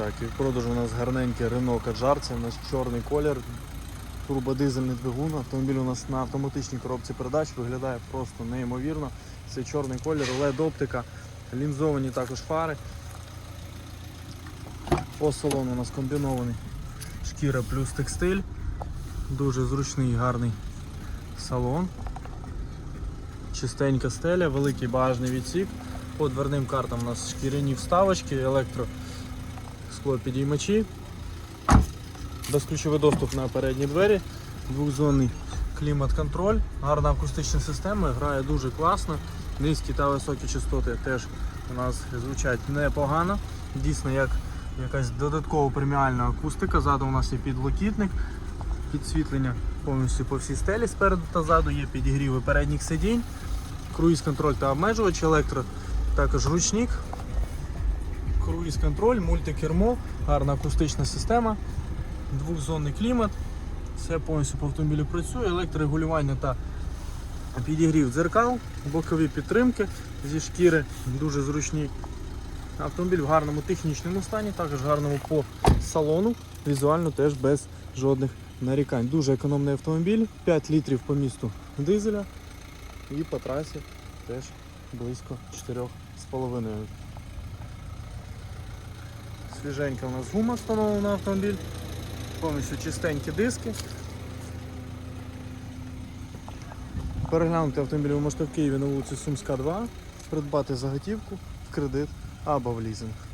Так, і в продажу у нас гарненький Renault Kadjar, це у нас чорний колір, турбодизельний двигун. Автомобіль у нас на автоматичній коробці передач виглядає просто неймовірно. Це чорний колір, LED оптика, лінзовані також фари. По салону у нас комбінований шкіра плюс текстиль. Дуже зручний і гарний салон. Чистенька стеля, великий багажний відсік. По дверним картам у нас шкіряні вставочки, електро склопідіймачі. Безключовий доступ на передні двері, двохзонний клімат-контроль, гарна акустична система, грає дуже класно. Низькі та високі частоти теж у нас звучать непогано. Дійсно, як якась додаткова преміальна акустика. Ззаду у нас є підлокітник, підсвітлення повністю по всій стелі спереду та ззаду є підігріви передніх сидінь, круїз контроль та обмежувач, електро, також ручник, круїз контроль, мультикермо, гарна акустична система, двохзонний клімат. Все повністю по автомобілю працює, електрорегулювання та підігрів дзеркал, бокові підтримки зі шкіри, дуже зручні. Автомобіль в гарному технічному стані, також гарному по салону, візуально теж без жодних нарікань. Дуже економний автомобіль, 5 літрів по місту дизеля і по трасі теж близько 4,5. Свіженька у нас гума встановлена на автомобіль, повністю чистенькі диски. Переглянути автомобіль ви можете в Києві на вулиці Сумська 2, придбати заготівку в кредит або в лізинг.